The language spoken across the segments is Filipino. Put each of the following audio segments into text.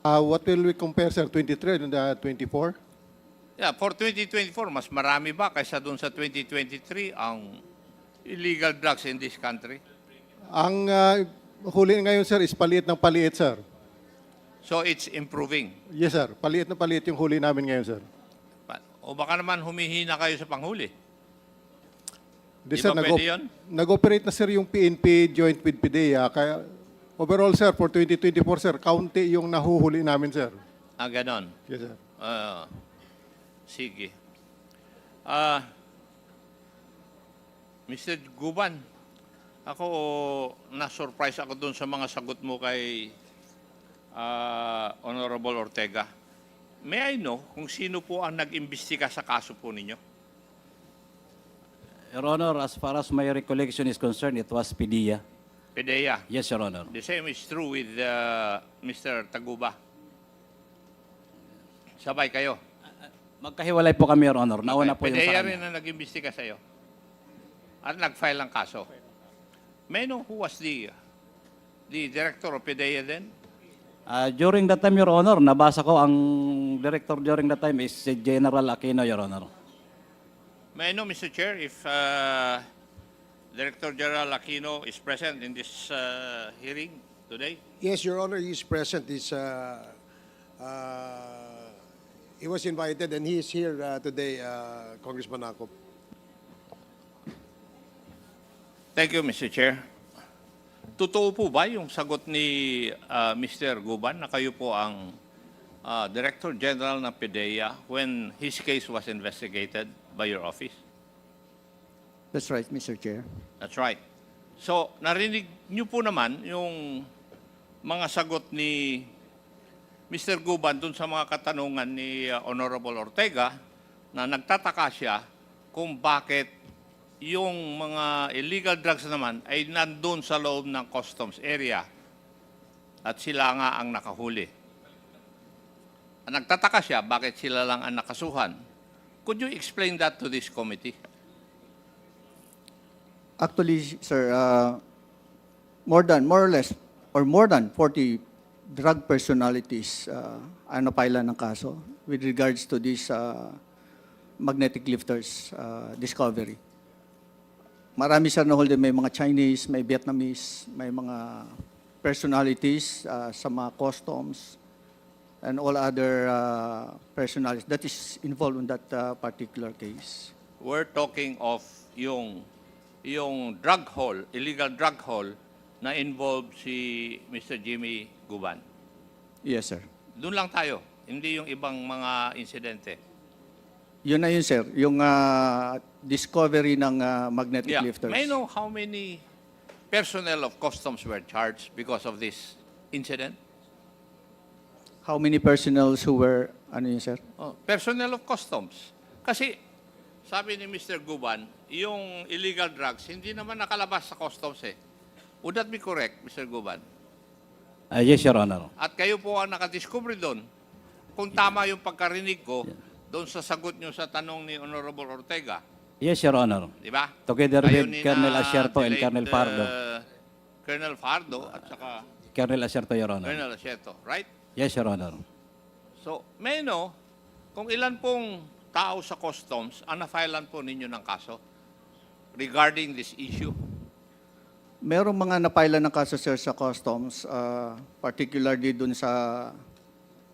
Uh, what will we compare, sir? 23 and uh, 24? Yeah, for 2024, mas marami ba kaysa doon sa 2023 ang illegal drugs in this country? Ang uh, huli ngayon, sir, is paliit ng paliit, sir. So it's improving. Yes, sir. Paliit na paliit yung huli namin ngayon, sir. Pa- O baka naman humihina kayo sa panghuli. Di, Di ba pwede yun? nag-operate na, sir, yung PNP joint with PDEA. Kaya, overall, sir, for 2024, sir, kaunti yung nahuhuli namin, sir. Ah, ganon. Yes, sir. Ah, sige. Ah, Mr. Guban, ako na-surprise ako doon sa mga sagot mo kay ah, Honorable Ortega. May I know kung sino po ang nag-imbestiga sa kaso po ninyo? Your Honor, as far as my recollection is concerned, it was PDEA. PDEA. Yes, Your Honor. The same is true with uh, Mr. Taguba. Sabay kayo. Magkahiwalay po kami, Your Honor. Nauna po yung sa rin kanya. ang nag-imbestiga sa'yo. At nag-file ng kaso. May know who was the, the director of PDEA then? Ah, during that time, Your Honor, nabasa ko ang director during that time is si General Aquino, Your Honor. May know, Mr. Chair, if uh, Director General Aquino is present in this uh, hearing today? Yes, Your Honor, he is present. He's, uh, uh, he was invited and he is here uh, today, uh, Congressman Akop. Thank you, Mr. Chair. Totoo po ba yung sagot ni uh, Mr. Guban na kayo po ang uh, Director General ng PDEA when his case was investigated by your office? That's right, Mr. Chair. That's right. So, narinig niyo po naman yung mga sagot ni Mr. Guban dun sa mga katanungan ni uh, Honorable Ortega na nagtataka siya kung bakit yung mga illegal drugs naman ay nandun sa loob ng customs area at sila nga ang nakahuli. Nagtataka siya bakit sila lang ang nakasuhan. Could you explain that to this committee? Actually, sir, uh, more than, more or less, or more than 40 drug personalities uh, ang napailan ng kaso with regards to this uh, magnetic lifters uh, discovery. Marami sir na hold may mga Chinese, may Vietnamese, may mga personalities uh, sa mga customs and all other uh, personalities that is involved in that uh, particular case. we're talking of yung yung drug haul, illegal drug haul na involved si Mr. Jimmy Guban. Yes, sir. Doon lang tayo, hindi yung ibang mga insidente. Yun na yun, sir. Yung ah, discovery ng ah, magnetic Yeah. lifters. May I know how many personnel of customs were charged because of this incident? How many personnels who were, ano yun, sir? Oh, personnel of customs. Kasi sabi ni Mr. Guban, yung illegal drugs hindi naman nakalabas sa customs eh. Would that be correct, Mr. Guban? Ah, yes, Your Honor. At kayo po ang nakadiscover doon. Kung tama yung pagkarinig ko, doon sa sagot nyo sa tanong ni Honorable Ortega. Yes, Your Honor. Di ba? Together Kayo with Colonel Asierto and Colonel Pardo. uh, Colonel Fardo at saka Colonel Acerto, Your Honor. Colonel Asierto, right? Yes, Your Honor. So, may no, kung ilan pong tao sa customs ang na-filean po ninyo ng kaso regarding this issue? Merong mga napailan ng kaso, sir, sa customs, ah, particularly dun sa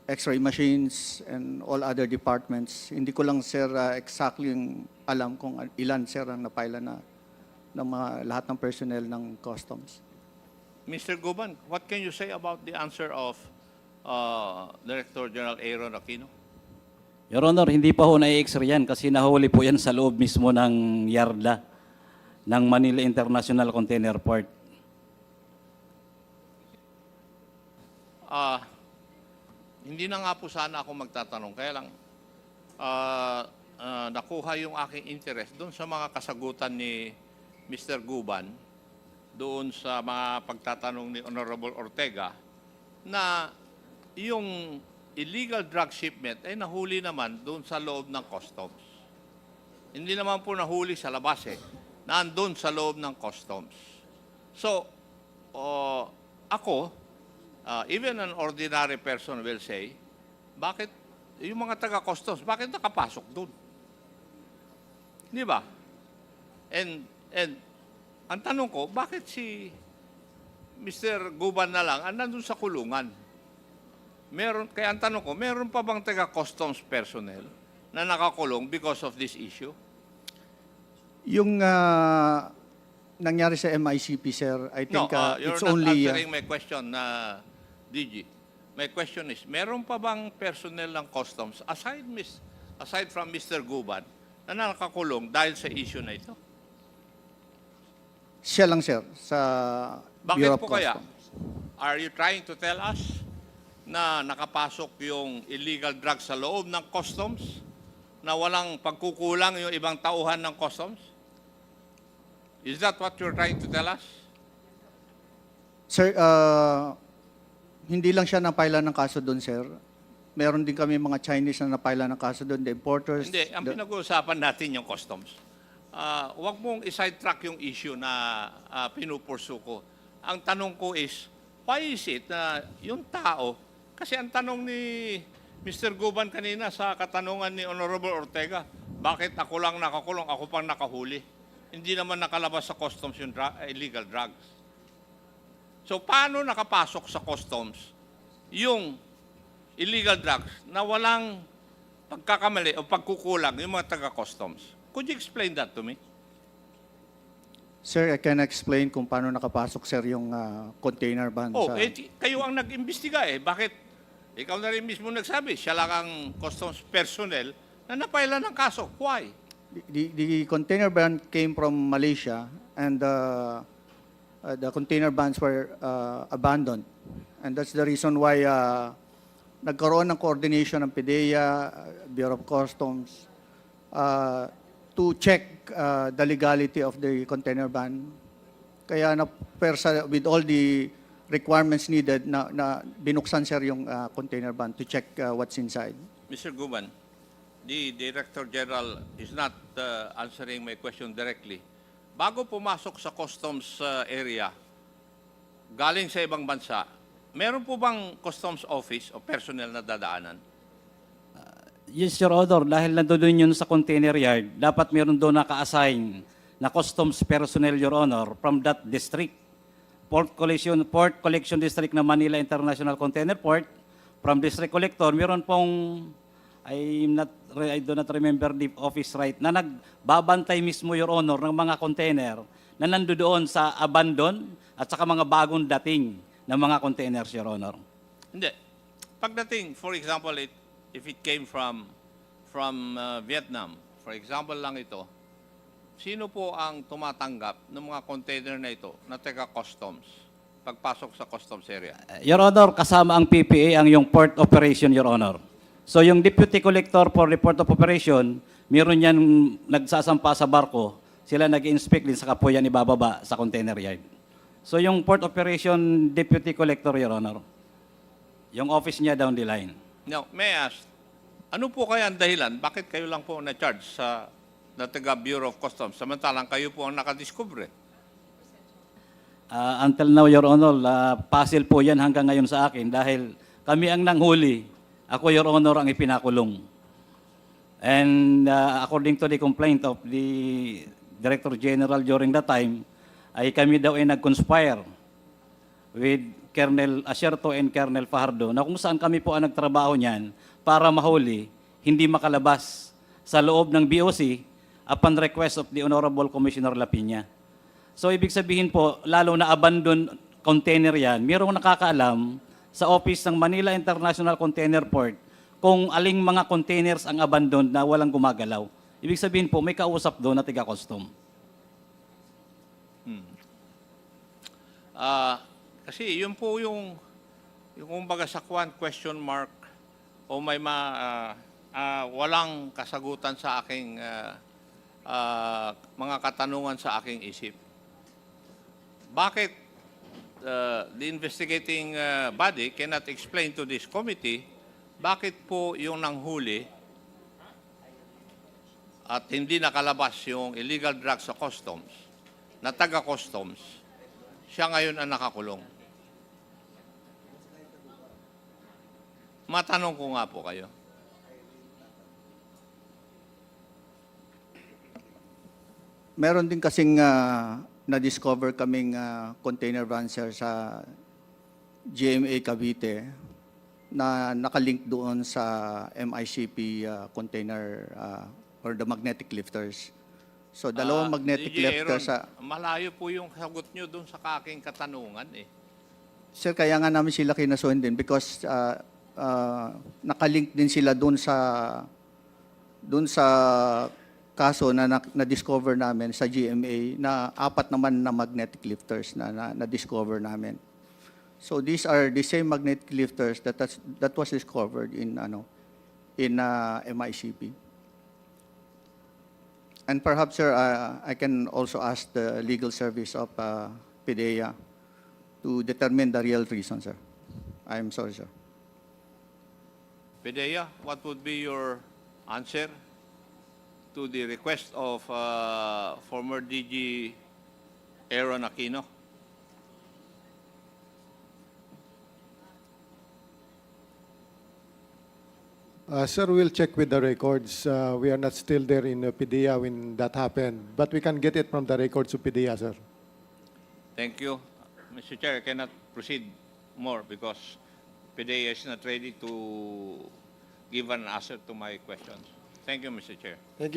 x-ray machines and all other departments. Hindi ko lang, sir, ah, exactly yung alam kung ilan, sir, ang napailan na ng mga lahat ng personnel ng customs. Mr. Guban, what can you say about the answer of uh, Director General Aaron Aquino? Your Honor, hindi pa ho na-x-ray yan kasi nahuli po yan sa loob mismo ng yarda ng Manila International Container Port. Ah, hindi na nga po sana ako magtatanong. Kaya lang, ah, ah, nakuha yung aking interest doon sa mga kasagutan ni Mr. Guban, doon sa mga pagtatanong ni Honorable Ortega, na yung illegal drug shipment ay nahuli naman doon sa loob ng customs. Hindi naman po nahuli sa labas eh. Nandun sa loob ng customs. So, oh, ako, uh, even an ordinary person will say, bakit yung mga taga-customs, bakit nakapasok doon? Di ba? And, and ang tanong ko, bakit si Mr. Guban na lang ang nandun sa kulungan? Meron, kaya ang tanong ko, meron pa bang taga-customs personnel na nakakulong because of this issue? Yung ah, nangyari sa MICP, sir, I think no, uh, you're it's not only... ah, answering my question na DG. My question is, meron pa bang personnel ng customs aside miss aside from Mr. Guban na nakakulong dahil sa issue na ito? siya lang, sir, sa Bakit Bureau of po kaya? Customs. Are you trying to tell us na nakapasok yung illegal drugs sa loob ng customs na walang pagkukulang yung ibang tauhan ng customs? Is that what you're trying to tell us? Sir, ah, hindi lang siya napaila ng kaso doon, sir. Meron din kami mga Chinese na napaila ng kaso doon, the importers. Hindi, ang the- pinag-uusapan natin yung customs. Ah, huwag mong isidetrack yung issue na uh, pinupursu ko. Ang tanong ko is, why is it na yung tao, kasi ang tanong ni Mr. Guban kanina sa katanungan ni Honorable Ortega, bakit ako lang nakakulong, ako pang nakahuli? Hindi naman nakalabas sa customs yung dra- illegal drugs. So paano nakapasok sa customs yung illegal drugs na walang pagkakamali o pagkukulang yung mga taga-customs? Could you explain that to me? Sir, I can explain kung paano nakapasok, sir, yung ah, container van Oh, sa... eh, kayo ang nag-imbestiga eh. Bakit? Ikaw na rin mismo nagsabi, siya lang ang customs personnel na napaila ng kaso. Why? The, the container van came from Malaysia and uh, uh, the container vans were uh, abandoned. And that's the reason why uh, nagkaroon ng coordination ng PDEA, uh, Bureau of Customs, uh, to check uh, the legality of the container van. Kaya na persa with all the requirements needed na, na binuksan sir yung uh, container van to check uh, what's inside. Mr. Guban, the Director General is not uh, answering my question directly. Bago pumasok sa customs uh, area, galing sa ibang bansa, meron po bang customs office o personnel na dadaanan? Yes, Your Honor, dahil nandoon yun sa container yard, dapat meron doon naka-assign na customs personnel, Your Honor, from that district. Port Collection, Port Collection District ng Manila International Container Port, from District Collector, meron pong, I'm not, I do not remember the office right, na nagbabantay mismo, Your Honor, ng mga container na nandoon sa abandon at saka mga bagong dating ng mga containers, Your Honor. Hindi. Pagdating, for example, it, if it came from from uh, Vietnam, for example lang ito, sino po ang tumatanggap ng mga container na ito na taga customs pagpasok sa customs area? Your Honor, kasama ang PPA ang yung port operation, Your Honor. So yung deputy collector for report of operation, meron yan nagsasampa sa barko, sila nag-inspect din sa po yan ibababa sa container yard. So yung port operation deputy collector, Your Honor, yung office niya down the line. Now, may I ask, ano po kaya ang dahilan? Bakit kayo lang po na-charge sa na taga Bureau of Customs? Samantalang kayo po ang nakadiscover. Ah, until now, Your Honor, ah, puzzle po yan hanggang ngayon sa akin dahil kami ang nanghuli. Ako, Your Honor, ang ipinakulong. And ah, according to the complaint of the Director General during that time, ay kami daw ay nag-conspire with Colonel Acerto and Colonel Fajardo na kung saan kami po ang nagtrabaho niyan para mahuli, hindi makalabas sa loob ng BOC upon request of the Honorable Commissioner Lapina. So ibig sabihin po, lalo na abandon container yan, mayroong nakakaalam sa office ng Manila International Container Port kung aling mga containers ang abandoned na walang gumagalaw. Ibig sabihin po, may kausap doon na tiga-custom. Ah, kasi yun po yung yung kumbaga sa kwan question mark o may ma ah, ah, walang kasagutan sa aking ah, ah, mga katanungan sa aking isip. Bakit ah, the investigating ah, body cannot explain to this committee bakit po yung nanghuli at hindi nakalabas yung illegal drugs sa customs na taga-customs siya ngayon ang nakakulong. Matanong ko nga po kayo. Meron din kasing ah, na-discover kaming ah, container van sir sa GMA Cavite na nakalink doon sa MICP ah, container ah, or the magnetic lifters. So dalawang Ah, magnetic DJ lifters Aaron, sa Malayo po yung sagot nyo doon sa kaking katanungan eh. Sir, kaya nga namin sila kinasuhin din because uh, uh, nakalink din sila doon sa doon sa kaso na na- na-discover namin sa GMA na apat naman na magnetic lifters na na- na-discover namin. So these are the same magnetic lifters that has- that was discovered in ano in uh, MICP. And perhaps sir uh, I can also ask the legal service of uh, PIDEA to determine the real reason, sir. I'm sorry, sir. Pedea, what would be your answer to the request of uh, former DG Aaron Aquino? Uh, sir, we'll check with the records. Uh, we are not still there in uh, PDEA when that happened, but we can get it from the records of PDEA, sir. Thank you. Mr. Chair, I cannot proceed more because PDEA is not ready to give an answer to my questions. Thank you, Mr. Chair. Thank you.